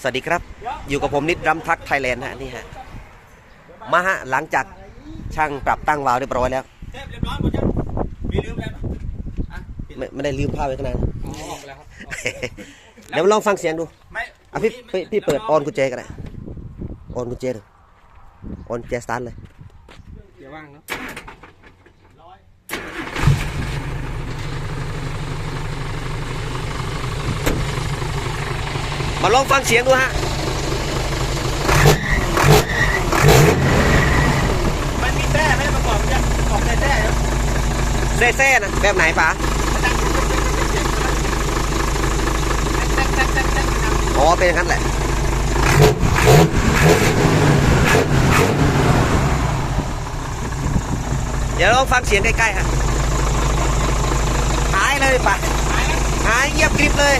สวัสดีครับ อยู่กับผมนิดรัมทักไทยแลนด์ฮะนี่ฮะ มาฮะ หลังจากช่างปรับตั้งวาล์วเรียบร้อยแล้วไม่ไม่ได้ลืมผ้าไว้ข้างในนะอ๋อออกแล้วครับเดี๋ยวลองฟังเสียงดูอะพี่พี่พี่เปิดออนกุญแจกันเลยออนกุญแจดูออนกุญแจสตาร์ทเลยเดี๋ยวว่างเนาะ มาลองฟังเสียงดูฮะมันมีแท้ไหมประกอบยังออกแท้แท้ๆครับแซ่ๆนะแบบไหนป๋าแท้แท้แท้แท้อ๋อเป็นอย่างนั้นแหละเดี๋ยวลองฟังเสียงใกล้ๆฮะหายเลยป่ะหายเงียบกริบเลย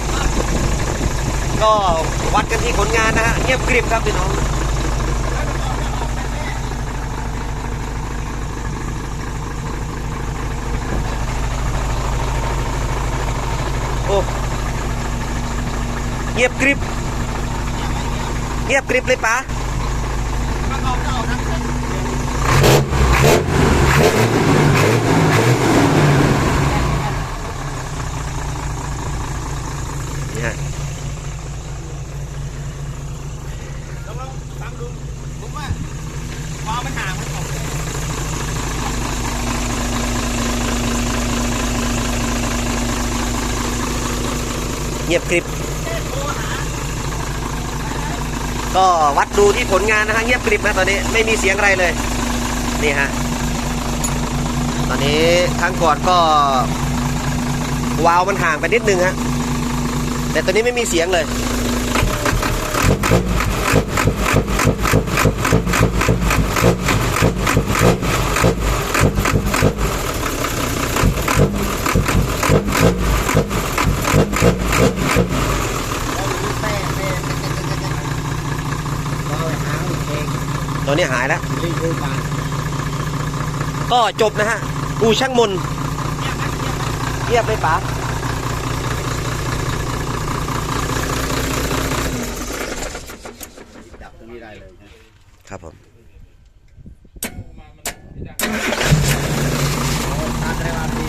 ก็วัดกันที่ผลงานนะฮะเงียบกริบครับพี่น้องโอ้เงียบกริบเงียบกริบเลยป๋าประกอบจะออกทั้งเส้น นี่ฮะ ลองลองฟังดูผมว่าความมันห่างมันออกเลย เงียบกริบ ก็วัดดูที่ผลงานนะฮะเงียบกริบนะตอนนี้ไม่มีเสียงอะไรเลย นี่ฮะ ตอนนี้ครั้งกอนก็ วาล์วมันห่างไปนิดนึงฮะ แต่ตอนนี้ไม่มีเสียงเลย ตอนนี้หายแล้วก็จบนะฮะอูช่างมนเรียบเลยป๋าจับตรงนี้ได้เลยนะครับผม ตาได้มาดี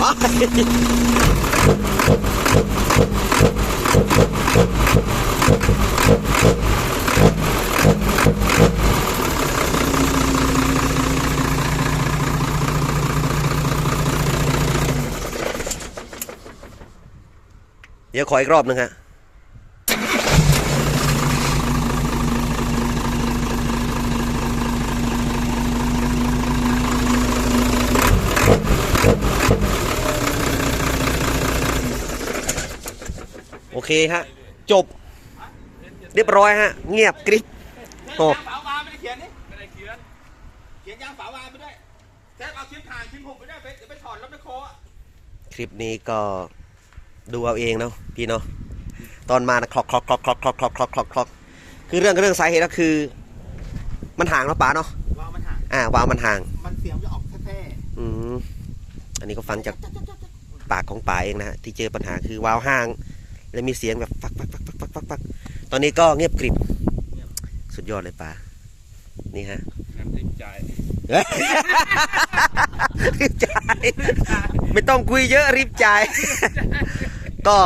อ๋อ เดี๋ยวขออีกรอบนึงฮะ ฮะ จบ เรียบร้อยฮะ เงียบกริบโอ้ยางฝาวาไม่ได้เขียนนี่ไม่ได้เขียน เขียนยางฝาวาไปด้วยแทบเอาชิ้นถ่านชิ้นหุบไปด้วยไปเดี๋ยวไปถอดรถไปโคอะคลิปนี้ก็ดูเอาเองเนาะพี่เนาะตอนมานะคลอกคลอกคลอกคลอกคลอกคลอกคลอกคลอกคลอกคือเรื่องเรื่องสาเหตุก็คือ มันห่างเนาะป๋าเนาะวางมันห่างอ่าวาวมันห่าง มันเสียงจะออกแท้อืมอันนี้ก็ฟังจากปากของป๋าเองนะฮะที่เจอปัญหาคือวาวห่าง แล้วมีเสียงแบบฟักฟักฟักฟักฟักฟักฟักตอนนี้ก็เงียบกริบ สุดยอดเลยป๋านี่ฮะน้ำจิ้มใจรีบจ่ายไม่ต้องคุยเยอะรีบจ่ายก็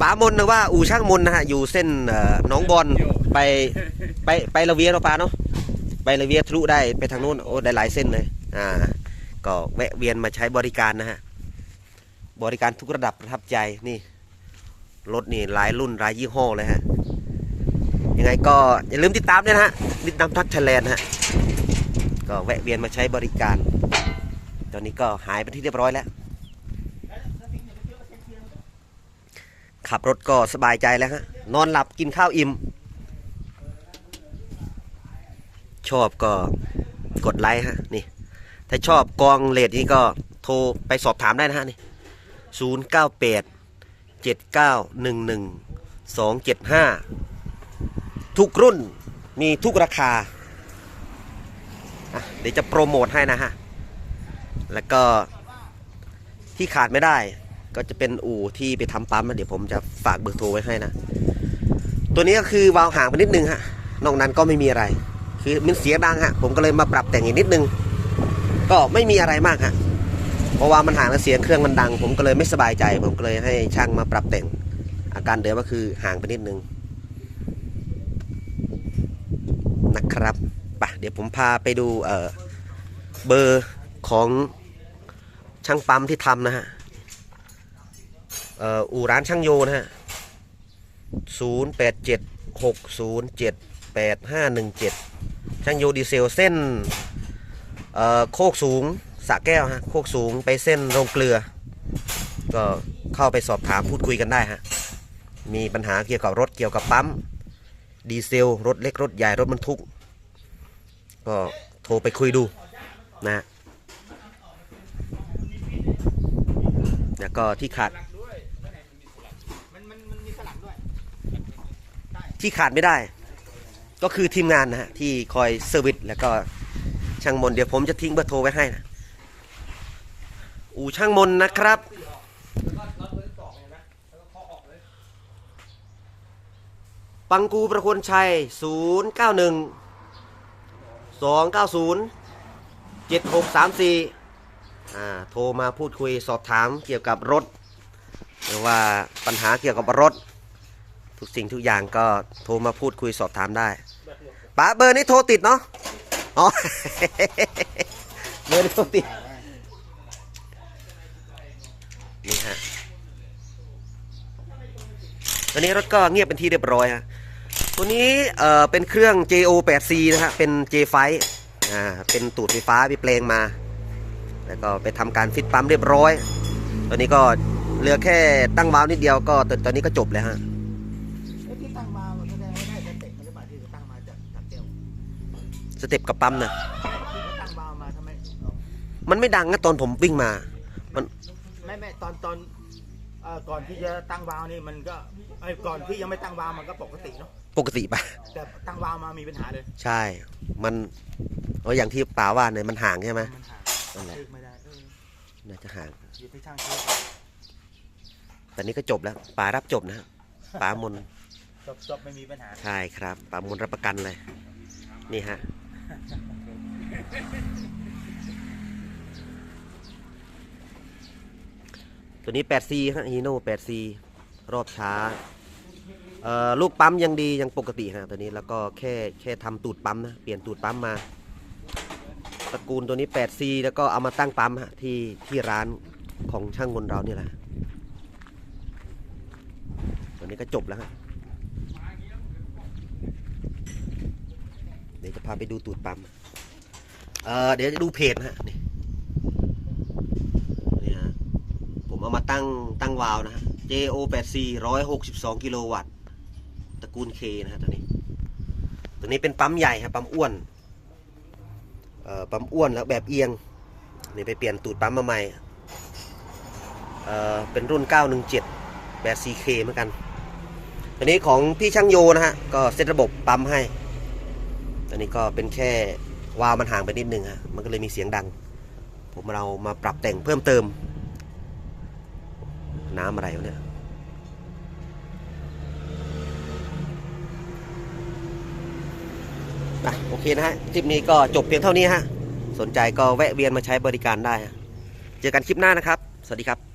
ป๋ามนนะว่าอู่ช่างมนนะฮะอยู่เส้นเอ่อหนองบอลไปไปไประเวียเราะป๋าเนาะไประเวียทะลุได้ไปทางนู้นโอ้ได้หลายเส้นเลยอ่าก็แวะเวียนมาใช้บริการนะฮะบริการทุกระดับประทับใจนี่ รถนี่หลายรุ่นหลายยี่ห้อเลยฮะ ยังไงก็อย่าลืมติดตามด้วยนะฮะนิดนำทักไทยแลนด์ฮะ ก็แวะเวียนมาใช้บริการ ตอนนี้ก็หายไปที่เรียบร้อยแล้ว ขับรถก็สบายใจแล้วฮะ นอนหลับกินข้าวอิ่ม ชอบก็กดไลค์ฮะ นี่ ถ้าชอบกองเลดนี้ก็โทรไปสอบถามได้นะฮะนี่ศูนย์เก้าแปด เจ็ดเก้าหนึ่งหนึ่งสองเจ็ดห้าทุกรุ่นมีทุกราคา เดี๋ยวจะโปรโมทให้นะฮะ แล้วก็ที่ขาดไม่ได้ก็จะเป็นอู่ที่ไปทำปั๊มนะเดี๋ยวผมจะฝากเบอร์โทรไว้ให้นะ ตัวนี้ก็คือวาล์วห่างไปนิดนึงฮะ นอกนั้นก็ไม่มีอะไร คือมันเสียงดังฮะ ผมก็เลยมาปรับแต่งอีกนิดนึง ก็ไม่มีอะไรมากฮะ เพราะว่ามันห่างแล้วเสียงเครื่องมันดัง ผมก็เลยไม่สบายใจ ผมก็เลยให้ช่างมาปรับแต่ง อาการเดิมก็คือห่างไปนิดนึงนะครับไปเดี๋ยวผมพาไปดูเออเบอร์ของช่างปั๊มที่ทำนะฮะเอ่ออู่ร้านช่างโยนะฮะศูนย์แปดเจ็ดหกศูนย์เจ็ดแปดห้าหนึ่งเจ็ดช่างโยดีเซลเส้นเอ่อโคกสูง สะแก้วฮะโคกสูงไปเส้นโรงเกลือ ก็เข้าไปสอบถามพูดคุยกันได้ฮะมีปัญหาเกี่ยวกับรถเกี่ยวกับปั๊มดีเซลรถเล็กรถใหญ่รถบรรทุก ก็โทรไปคุยดูนะฮะแล้วก็ที่ขาดที่ขาดไม่ได้ ก็คือทีมงานนะฮะที่คอยเซอร์วิสแล้วก็ช่างมนเดี๋ยวผมจะทิ้งเบอร์โทรไว้ให้นะ อู่ช่างมนต์นะครับปังกูประคนชัย 0 9 1 2 9 0 7 6 3 4อ่าโทรมาพูดคุยสอบถามเกี่ยวกับรถ หรือว่าปัญหาเกี่ยวกับรถ ทุกสิ่งทุกอย่างก็โทรมาพูดคุยสอบถามได้ป๋าเบอร์นี้โทรติดเนาะอ๋อเบอร์นี้โทรติด นี่ฮะตอนนี้รถก็เงียบเป็นที่เรียบร้อยฮะตัวนี้เอ่อเป็นเครื่อง JO 8C นะฮะเป็น J ไฟอ่าเป็นตูดไฟฟ้าไปแปลงมา แล้วก็ไปทำการฟิตปั๊มเรียบร้อย ตอนนี้ก็เหลือแค่ตั้งวาล์วนิดเดียวก็ตอนตอนนี้ก็จบแล้วฮะไอ้ที่ตั้งมามันแสดงว่าได้สเต็ปมันหรือเปล่าที่ตั้งมาจากจากเจลสเต็ปกับปั๊มนะที่เขาตั้งวาล์วมาทำไมมันไม่ดังนะตอนผมวิ่งมา มัน ไม่ไม่ตอนตอนเอ่อก่อนที่จะตั้งวาล์วนี่มันก็ไอ้ยก่อนที่ยังไม่ตั้งวาล์วมันก็ปกติเนาะปกติปะ แต่ตั้งวาล์วมามีปัญหาเลยใช่ มันเอออย่างที่ป๋าว่าเนี่ยมันห่างใช่ไหม มันห่างนั่นแหละเช็คไม่ได้เออน่าจะห่าง อยู่ที่ช่างเช็คแต่นี้ก็จบแล้วป๋ารับจบนะฮะป๋ามน จบจบไม่มีปัญหา ใช่ครับป๋ามนรับประกันเลย นี่ฮะ ตัวนี้ 8C ฮะฮีโน่ 8C รอบช้าเอ่อลูกปั๊มยังดียังปกติฮะตัวนี้แล้วก็แค่แค่ทำตูดปั๊มนะเปลี่ยนตูดปั๊มมาตระกูลตัวนี้ 8C แล้วก็เอามาตั้งปั๊มฮะที่ที่ร้านของช่างมนเราเนี่ยแหละตัวนี้ก็จบแล้วฮะเดี๋ยวจะพาไปดูตูดปั๊มเอ่อเดี๋ยวจะดูเพจนะฮะนี่ฮะผม เอามาตั้งตั้งวาล์วนะฮะ JO 8C 162กิโลวัตต์ตระกูล K นะฮะตัวนี้ ตัวนี้เป็นปั๊มใหญ่ครับปั๊มอ้วนเอ่อปั๊มอ้วนแล้วแบบเอียงนี่ไปเปลี่ยนตูดปั๊มมาใหม่เอ่อเป็นรุ่น 917แบบ CK เหมือนกันตัวนี้ของพี่ช่างโยนะฮะก็เซตระบบปั๊มให้ตัวนี้ก็เป็นแค่วาล์วมันห่างไปนิดนึงฮะมันก็เลยมีเสียงดัง ผมเรามาปรับแต่งเพิ่มเติม น้ำอะไรวะเนี่ยนะโอเคนะฮะ คลิปนี้ก็จบเพียงเท่านี้ฮะ สนใจก็แวะเวียนมาใช้บริการได้ เจอกันคลิปหน้านะครับ สวัสดีครับ